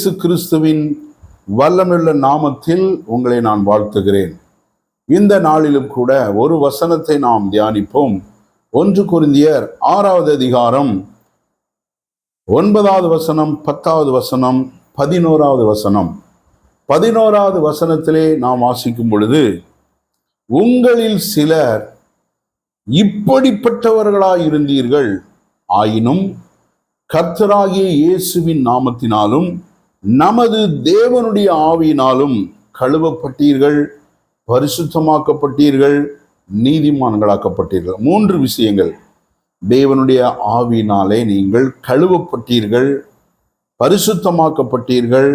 இயேசு கிறிஸ்துவின் வல்லமுள்ள நாமத்தில் உங்களை நான் வாழ்த்துகிறேன். இந்த நாளிலும் கூட ஒரு வசனத்தை நாம் தியானிப்போம். ஒன்று குருந்தியர் ஆறாவது அதிகாரம் ஒன்பதாவது வசனம் பத்தாவது வசனம் பதினோராவது வசனம். பதினோராவது வசனத்திலே நாம் வாசிக்கும் பொழுது உங்களில் சிலர் இப்படிப்பட்டவர்களாய் இருந்தீர்கள். ஆயினும் கர்த்தராகிய இயேசுவின் நாமத்தினாலும் நமது தேவனுடைய ஆவியினாலும் கழுவப்பட்டீர்கள் பரிசுத்தமாக்கப்பட்டீர்கள் நீதிமான்களாக்கப்பட்டீர்கள். மூன்று விஷயங்கள். தேவனுடைய ஆவியினாலே நீங்கள் கழுவப்பட்டீர்கள் பரிசுத்தமாக்கப்பட்டீர்கள்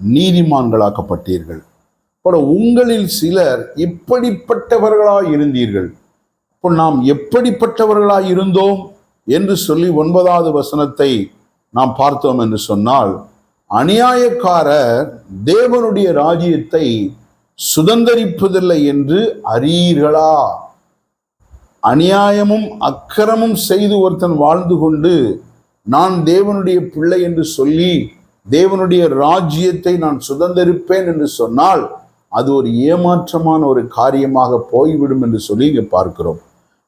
நீதிமான்களாக்கப்பட்டீர்கள். பல உங்களில் சிலர் இப்படிப்பட்டவர்களாக இருந்தீர்கள். இப்போ நாம் எப்படிப்பட்டவர்களாக இருந்தோம் என்று சொல்லி ஒன்பதாவது வசனத்தை நாம் பார்த்தோம் என்று சொன்னால் அநியாயக்காரர் தேவனுடைய ராஜ்யத்தை சுதந்தரிப்பதில்லை என்று அறியீர்களா? அநியாயமும் அக்கிரமும் செய்து ஒருத்தன் வாழ்ந்து கொண்டு நான் தேவனுடைய பிள்ளை என்று சொல்லி தேவனுடைய ராஜ்யத்தை நான் சுதந்தரிப்பேன் என்று சொன்னால் அது ஒரு ஏமாற்றமான ஒரு காரியமாக போய்விடும் என்று சொல்லி இங்கே பார்க்கிறோம்.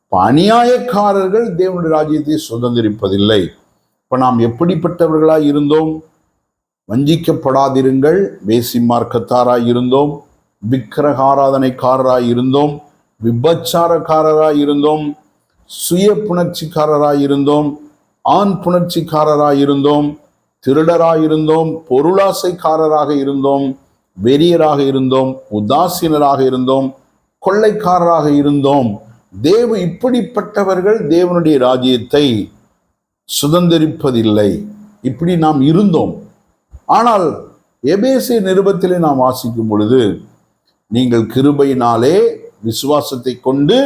இப்போ அநியாயக்காரர்கள் தேவனுடைய ராஜ்யத்தை சுதந்திரிப்பதில்லை. இப்போ நாம் எப்படிப்பட்டவர்களாக இருந்தோம்? வஞ்சிக்கப்படாதிருங்கள். வேசி மார்க்கத்தாராய் இருந்தோம். விக்கிரகாராதனைக்காரராய் இருந்தோம். விபச்சாரக்காரராய் இருந்தோம். சுய புணர்ச்சிக்காரராய் இருந்தோம். ஆண் புணர்ச்சிக்காரராய் இருந்தோம். திருடராய் இருந்தோம். பொருளாசைக்காரராக இருந்தோம். வெறியராக இருந்தோம். உதாசீனராக இருந்தோம். கொள்ளைக்காரராக இருந்தோம். தேவ இப்படிப்பட்டவர்கள் தேவனுடைய ராஜ்யத்தை சுதந்திரிப்பதில்லை. இப்படி நாம் இருந்தோம். ஆனால் எபேசிய நிருபத்திலே நாம் வாசிக்கும் பொழுது நீங்கள் கிருபையினாலே விசுவாசத்தை கொண்டு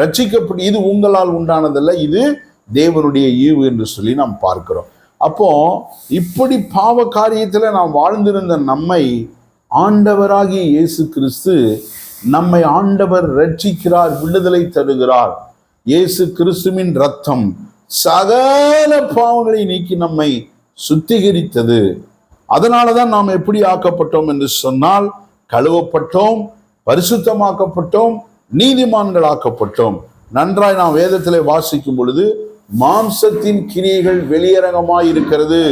ரட்சிக்கப்படும் இது உங்களால் உண்டானதல்ல இது தேவனுடைய ஈவு என்று சொல்லி நாம் பார்க்கிறோம். அப்போ இப்படி பாவ காரியத்தில் நாம் வாழ்ந்திருந்த நம்மை ஆண்டவராகிய இயேசு கிறிஸ்து நம்மை ஆண்டவர் ரட்சிக்கிறார் விடுதலை தருகிறார். இயேசு கிறிஸ்துவின் ரத்தம் சகல பாவங்களை நீக்கி நம்மை சுத்திகரித்தது. அதனால தான் நாம் எப்படி ஆக்கப்பட்டோம் என்று சொன்னால் கழுவப்பட்டோம் பரிசுத்தமாக்கப்பட்டோம் நீதிமான்கள் ஆக்கப்பட்டோம். நன்றாய் நாம் வேதத்திலே வாசிக்கும் பொழுது மாம்சத்தின் கிரியைகள் வெளியரங்கமாய் இருக்கிறது.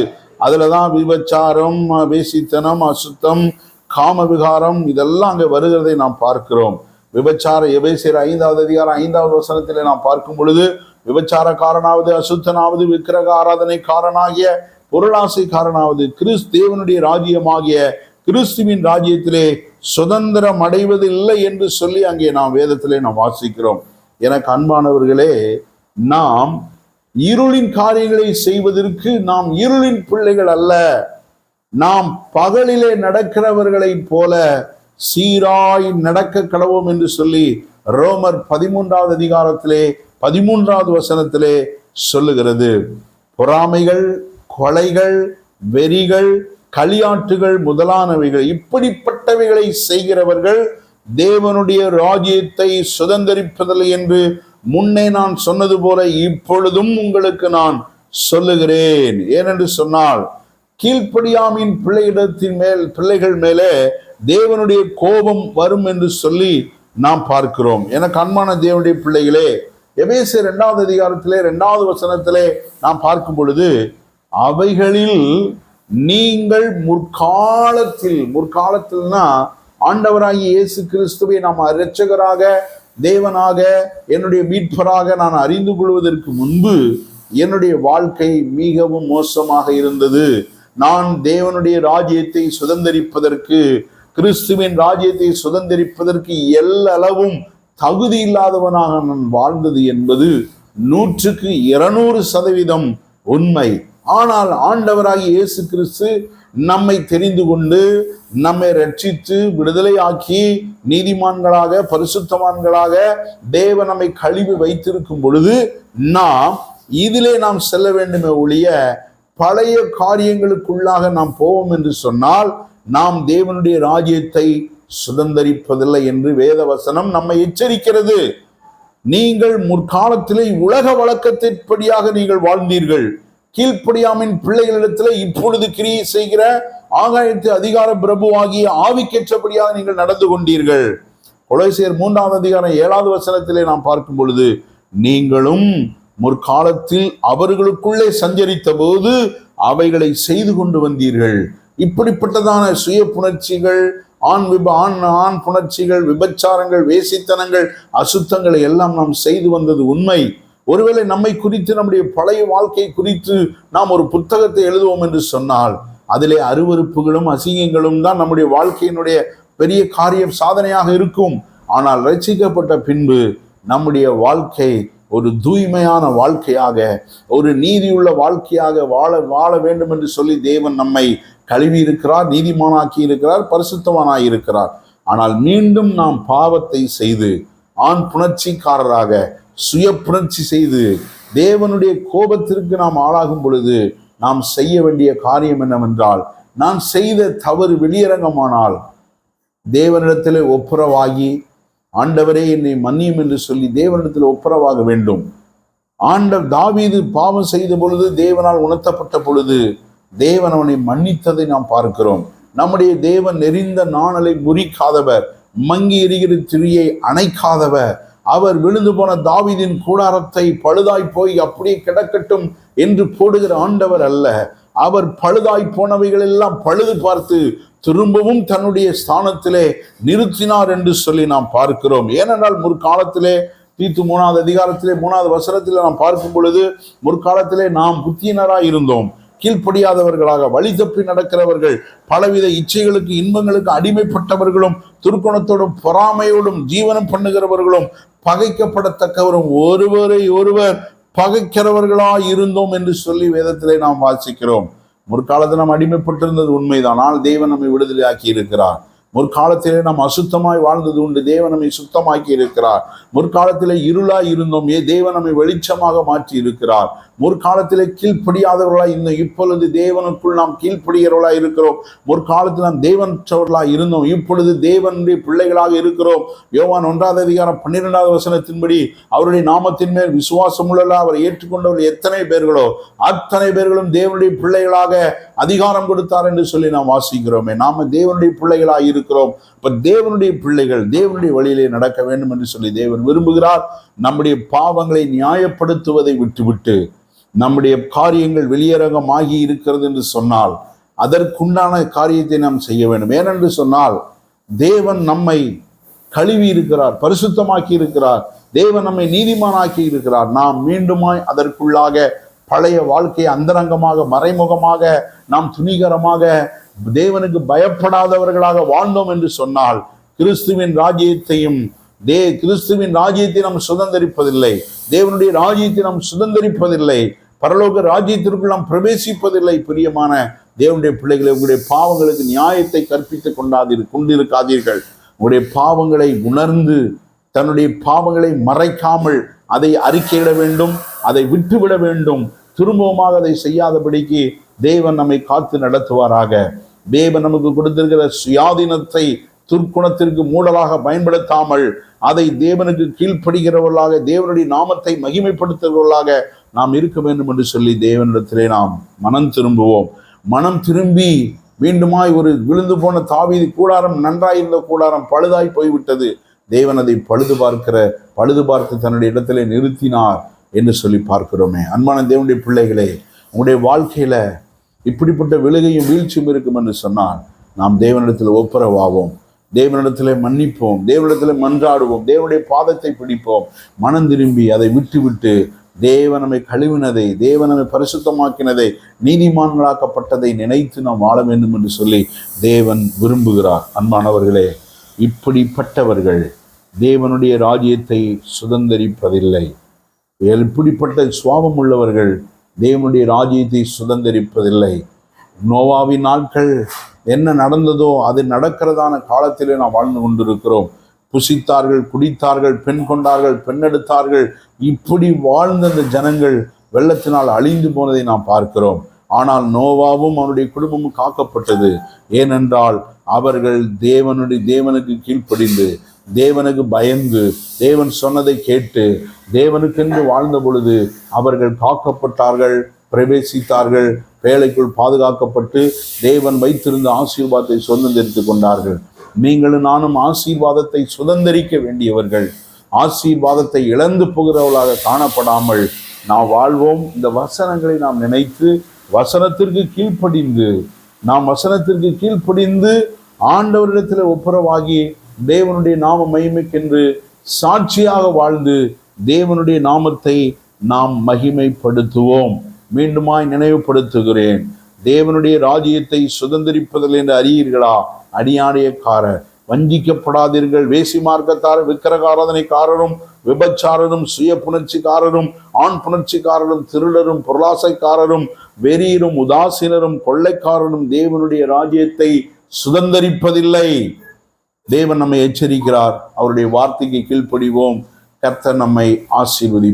அதுலதான் விபச்சாரம் வேசித்தனம் அசுத்தம் காம விகாரம் இதெல்லாம் அங்கே வருகிறதை நாம் பார்க்கிறோம். விபச்சார எபேசியர் ஐந்தாவது அதிகாரம் ஐந்தாவது வசனத்திலே நாம் பார்க்கும் பொழுது விபச்சாரக்காரனாவது அசுத்தனாவது விக்கிரக ஆராதனைக்காரனாகிய பொருளாசைக்காரனாவது கிறிஸ் தேவனுடைய ராஜ்யமாகிய கிறிஸ்துவின் ராஜ்யத்திலே சுதந்திரம் அடைவது இல்லை என்று சொல்லி அங்கே நாம் வேதத்திலே நாம் வாசிக்கிறோம். எனக்கு அன்பானவர்களே நாம் இருளின் காரியங்களை செய்வதற்கு நாம் இருளின் பிள்ளைகள் அல்ல. நாம் பகலிலே நடக்கிறவர்களைப் போல சீராய் நடக்க கடவோம் என்று சொல்லி ரோமர் பதிமூன்றாவது அதிகாரத்திலே பதிமூன்றாவது வசனத்திலே சொல்லுகிறது. பொறாமைகள் கொலைகள் வெறிகள் களியாட்டுகள் முதலானவைகள் இப்படிப்பட்டவைகளை செய்கிறவர்கள் தேவனுடைய ராஜ்யத்தை சுதந்திரிப்பதில்லை என்று முன்னே நான் சொன்னது போல இப்பொழுதும் உங்களுக்கு நான் சொல்லுகிறேன். ஏனென்று சொன்னால் கீழ்ப்படியாமின் பிள்ளையிடத்தின் மேல் பிள்ளைகள் மேலே தேவனுடைய கோபம் வரும் என்று சொல்லி நாம் பார்க்கிறோம். எனக்கு அன்பான தேவனுடைய பிள்ளைகளே எபேசு இரண்டாவது அதிகாரத்திலே இரண்டாவது வசனத்திலே நாம் பார்க்கும் பொழுது அவைகளில் நீங்கள் முற்காலத்தில் முற்காலத்தில்னா ஆண்டவராகிய இயேசு கிறிஸ்துவை நாம் இரட்சகராக தேவனாக என்னுடைய மீட்பராக நான் அறிந்து கொள்வதற்கு முன்பு என்னுடைய வாழ்க்கை மிகவும் மோசமாக இருந்தது. நான் தேவனுடைய ராஜ்யத்தை சுதந்திரிப்பதற்கு கிறிஸ்துவின் ராஜ்யத்தை சுதந்திரிப்பதற்கு எல்லளவும் தகுதி இல்லாதவனாக நான் வாழ்ந்தது என்பது நூற்றுக்கு இருநூறு சதவீதம் உண்மை. ஆனால் ஆண்டவராகி இயேசு கிறிஸ்து நம்மை தெரிந்து கொண்டு நம்மை ரட்சித்து விடுதலை ஆக்கி நீதிமான்களாக பரிசுத்தவான்களாக தேவ நம்மை கழிவு வைத்திருக்கும் பொழுது நாம் இதிலே நாம் செல்ல வேண்டுமே ஒழிய பழைய காரியங்களுக்குள்ளாக நாம் போவோம் என்று சொன்னால் நாம் தேவனுடைய ராஜ்யத்தை சுதந்தரிப்பதில்லை என்று வேத வசனம் நம்மை எச்சரிக்கிறது. நீங்கள் முற்காலத்திலே உலக வழக்கத்தின்படியாக நீங்கள் வாழ்ந்தீர்கள். கீழ்ப்படியாமின் பிள்ளைகளிடத்தில் இப்பொழுது கிரியை செய்கிற ஆகாயத்து அதிகார பிரபுவாகிய ஆவிக்கேற்றபடியாக நீங்கள் நடந்து கொண்டீர்கள். கொலைசியர் மூன்றாவது அதிகாரம் ஏழாவது வசனத்திலே நாம் பார்க்கும் பொழுது நீங்களும் முற்காலத்தில் அவர்களுக்குள்ளே சஞ்சரித்த போது அவைகளை செய்து கொண்டு வந்தீர்கள். இப்படிப்பட்டதான சுய புணர்ச்சிகள் ஆண் விப ஆண் ஆண் புணர்ச்சிகள் விபச்சாரங்கள் வேசித்தனங்கள் அசுத்தங்களை எல்லாம் நாம் செய்து வந்தது உண்மை. ஒருவேளை நம்மை குறித்து நம்முடைய பழைய வாழ்க்கை குறித்து நாம் ஒரு புத்தகத்தை எழுதுவோம் என்று சொன்னால் அதிலே அருவருப்புகளும் அசிங்கங்களும் தான் நம்முடைய வாழ்க்கையினுடைய பெரிய காரியம் சாதனையாக இருக்கும். ஆனால் ரசிக்கப்பட்ட பின்பு நம்முடைய வாழ்க்கை ஒரு தூய்மையான வாழ்க்கையாக ஒரு நீதியுள்ள வாழ்க்கையாக வாழ வாழ வேண்டும் என்று சொல்லி தேவன் நம்மை கழுவி இருக்கிறார் நீதிமானாக்கி இருக்கிறார் பரிசுத்தவானாய் இருக்கிறார் ஆனால் மீண்டும் நாம் பாவத்தை செய்து ஆண் புணர்ச்சிக்காரராக சுய புணர்ச்சி செய்து தேவனுடைய கோபத்திற்கு நாம் ஆளாகும் பொழுது நாம் செய்ய வேண்டிய காரியம் என்னவென்றால் நான் செய்த தவறு வெளியரங்கமானால் தேவனிடத்தில் ஒப்புரவாகி ஆண்டவரே என்னை மன்னியும் என்று சொல்லி தேவனிடத்தில் ஒப்புரவாக வேண்டும். ஆண்டவர் தாவீது பாவம் செய்த பொழுது தேவனால் உணர்த்தப்பட்ட பொழுது தேவன் அவனை மன்னித்ததை நாம் பார்க்கிறோம். நம்முடைய தேவன் நெறிந்த நாணலை முறிக்காதவர் மங்கி எரிகிற திரியை அணைக்காதவர் அவர் விழுந்து போன தாவிதின் கூடாரத்தை பழுதாய் போய் அப்படியே கிடக்கட்டும் என்று போடுகிற ஆண்டவர் அல்ல. அவர் பழுதாய் போனவைகள் எல்லாம் பழுது பார்த்து திரும்பவும் தன்னுடைய ஸ்தானத்திலே நிறுத்தினார் என்று சொல்லி நாம் பார்க்கிறோம். ஏனென்றால் முற்காலத்திலே தீத்து மூணாவது அதிகாரத்திலே மூணாவது வசனத்தில் நாம் பார்க்கும் பொழுது முற்காலத்திலே நாம் புத்தியினராய் இருந்தோம். கீழ்ப்படியாதவர்களாக வழி தப்பி நடக்கிறவர்கள் பலவித இச்சைகளுக்கு இன்பங்களுக்கு அடிமைப்பட்டவர்களும் துர்க்குணத்தோடும் பொறாமையோடும் ஜீவனம் பண்ணுகிறவர்களும் பகைக்கப்படத்தக்கவரும் ஒருவரை ஒருவர் பகைக்கிறவர்களாக இருந்தோம் என்று சொல்லி வேதத்திலே நாம் வாசிக்கிறோம். முற்காலத்தில் நாம் அடிமைப்பட்டிருந்தது உண்மைதான். ஆனால் தேவன் நம்மை விடுதலையாக்கி இருக்கிறார். முற்காலத்திலே நாம் அசுத்தமாய் வாழ்ந்தது உண்டு. தேவன் நம்மை சுத்தமாக்கி இருக்கிறார். முற்காலத்திலே இருளாய் இருந்தோம். ஏ தேவன் நம்மை வெளிச்சமாக மாற்றி இருக்கிறார். முற்காலத்திலே கீழ்ப்படியாதவர்களாய் இருந்தோம் இப்பொழுது தேவனுக்குள் நாம் கீழ்ப்படிகிறவர்களாய் இருக்கிறோம். முற்காலத்தில் நாம் தேவனற்றவர்களாய் இருந்தோம். இப்பொழுது தேவனுடைய பிள்ளைகளாக இருக்கிறோம். யோவான் ஒன்றாவது அதிகாரம் பன்னிரெண்டாவது வசனத்தின்படி அவருடைய நாமத்தின் மேல் விசுவாசம் உள்ள அவரை ஏற்றுக்கொண்டவர்கள் எத்தனை பேர்களோ அத்தனை பேர்களும் தேவனுடைய பிள்ளைகளாக அதிகாரம் கொடுத்தார் என்று சொல்லி நாம் வாசிக்கிறோமே. நாம தேவனுடைய பிள்ளைகளாக இருக்கிறோம். இப்ப தேவனுடைய பிள்ளைகள் தேவனுடைய வழியிலே நடக்க வேண்டும் என்று சொல்லி தேவன் விரும்புகிறார். நம்முடைய பாவங்களை நியாயப்படுத்துவதை விட்டுவிட்டு நம்முடைய காரியங்கள் வெளியரங்கமாகி இருக்கிறது என்று சொன்னால் அதற்குண்டான காரியத்தை நாம் செய்ய வேண்டும். ஏனென்று சொன்னால் தேவன் நம்மை கழுவி இருக்கிறார் பரிசுத்தமாக்கி இருக்கிறார். தேவன் நம்மை நீதிமானாக்கி இருக்கிறார். நாம் மீண்டுமாய் அதற்குள்ளாக பழைய வாழ்க்கையை அந்தரங்கமாக மறைமுகமாக நாம் துணிகரமாக தேவனுக்கு பயப்படாதவர்களாக வாழ்ந்தோம் என்று சொன்னால் கிறிஸ்துவின் ராஜ்யத்தையும் தே கிறிஸ்துவின் ராஜ்யத்தை நாம் சுதந்திரிப்பதில்லை. தேவனுடைய ராஜ்யத்தை நாம் சுதந்திரிப்பதில்லை. பரலோக ராஜ்யத்திற்குள் நாம் பிரவேசிப்பதில்லை பிரியமான தேவனுடைய பிள்ளைகளை உங்களுடைய பாவங்களுக்கு நியாயத்தை கற்பித்துக் கொண்டாதீர் கொண்டிருக்காதீர்கள். உங்களுடைய பாவங்களை உணர்ந்து தன்னுடைய பாவங்களை மறைக்காமல் அதை அறிக்கையிட வேண்டும் அதை விட்டுவிட வேண்டும். திரும்பவுமாக அதை செய்யாதபடிக்கு தேவன் நம்மை காத்து நடத்துவாராக. தேவன் நமக்கு கொடுத்திருக்கிற சுயாதீனத்தை துர்க்குணத்திற்கு மூடலாக பயன்படுத்தாமல் அதை தேவனுக்கு கீழ்ப்படுகிறவர்களாக தேவனுடைய நாமத்தை மகிமைப்படுத்துகிறவர்களாக நாம் இருக்க வேண்டும் என்று சொல்லி தேவனிடத்திலே நாம் மனம் திரும்புவோம். மனம் திரும்பி மீண்டுமாய் ஒரு விழுந்து போன தாவீது கூடாரம் நன்றாயிருந்த கூடாரம் பழுதாய் போய்விட்டது. தேவன் அதை பழுது பார்க்கிற பழுது பார்த்து தன்னுடைய இடத்திலே நிறுத்தினார் என்று சொல்லி பார்க்கிறோமே. அன்பான தேவனுடைய பிள்ளைகளே உங்களுடைய வாழ்க்கையில இப்படிப்பட்ட விழுகையும் வீழ்ச்சியும் இருக்கும் என்று சொன்னால் நாம் தேவனிடத்தில் ஒப்புரவாவோம். தேவனிடத்தில் மன்னிப்போம். தேவனிடத்தில் மன்றாடுவோம். தேவனுடைய பாதத்தை பிடிப்போம். மனம் திரும்பி அதை விட்டு தேவ நம்மை கழுவினதை தேவ நம்மை பரிசுத்தமாக்கினதை நீதிமான்களாக்கப்பட்டதை நினைத்து நாம் வாழ வேண்டும் என்று சொல்லி தேவன் விரும்புகிறார். அன்பானவர்களே இப்படிப்பட்டவர்கள் தேவனுடைய ராஜ்யத்தை சுதந்தரிப்பதில்லை. இப்படிப்பட்ட சுவாபம் உள்ளவர்கள் தேவனுடைய ராஜ்யத்தை சுதந்தரிப்பதில்லை. நோவாவின் நாட்கள் என்ன நடந்ததோ அது நடக்கிறதான காலத்திலே நாம் வாழ்ந்து கொண்டிருக்கிறோம். புசித்தார்கள் குடித்தார்கள் பெண் கொண்டார்கள் பெண்ணெடுத்தார்கள் இப்படி வாழ்ந்த அந்த ஜனங்கள் வெள்ளத்தினால் அழிந்து போனதை நாம் பார்க்கிறோம். ஆனால் நோவாவும் அவனுடைய குடும்பமும் காக்கப்பட்டது. ஏனென்றால் அவர்கள் தேவனுடைய தேவனுக்கு கீழ்ப்படிந்து தேவனுக்கு பயந்து தேவன் சொன்னதை கேட்டு தேவனுக்கென்று வாழ்ந்த பொழுது அவர்கள் காக்கப்பட்டார்கள் பிரவேசித்தார்கள் வேலைக்குள் பாதுகாக்கப்பட்டு தேவன் வைத்திருந்த ஆசீர்வாதத்தை சுதந்திரித்துக் கொண்டார்கள். நீங்களும் நானும் ஆசீர்வாதத்தை சுதந்திரிக்க வேண்டியவர்கள். ஆசீர்வாதத்தை இழந்து போகிறவர்களாக காணப்படாமல் நாம் வாழ்வோம். இந்த வசனங்களை நாம் நினைத்து வசனத்திற்கு கீழ்ப்படிந்து நாம் வசனத்திற்கு கீழ்ப்படிந்து ஆண்டவரிடத்தில் ஒப்புரவாகி தேவனுடைய நாம மகிமைக்கென்று சாட்சியாக வாழ்ந்து தேவனுடைய நாமத்தை நாம் மகிமைப்படுத்துவோம். மீண்டுமாய் நினைவுபடுத்துகிறேன். தேவனுடைய ராஜ்யத்தை சுதந்திரிப்பதில் என்று அறியீர்களா? அடியாடையக்காரர். வஞ்சிக்கப்படாதீர்கள். வேசி மார்க்கத்தார் விக்கிரகாராதனைக்காரரும் விபச்சாரரும் சுய புணர்ச்சிக்காரரும் ஆண் புணர்ச்சிக்காரரும் திருடரும் பொருளாசைக்காரரும் வெறியரும் உதாசீனரும் கொள்ளைக்காரரும் தேவனுடைய ராஜ்யத்தை சுதந்தரிப்பதில்லை. தேவன் நம்மை எச்சரிக்கிறார். அவருடைய வார்த்தைக்கு கீழ்ப்படிவோம். கர்த்தர் நம்மை ஆசீர்வதி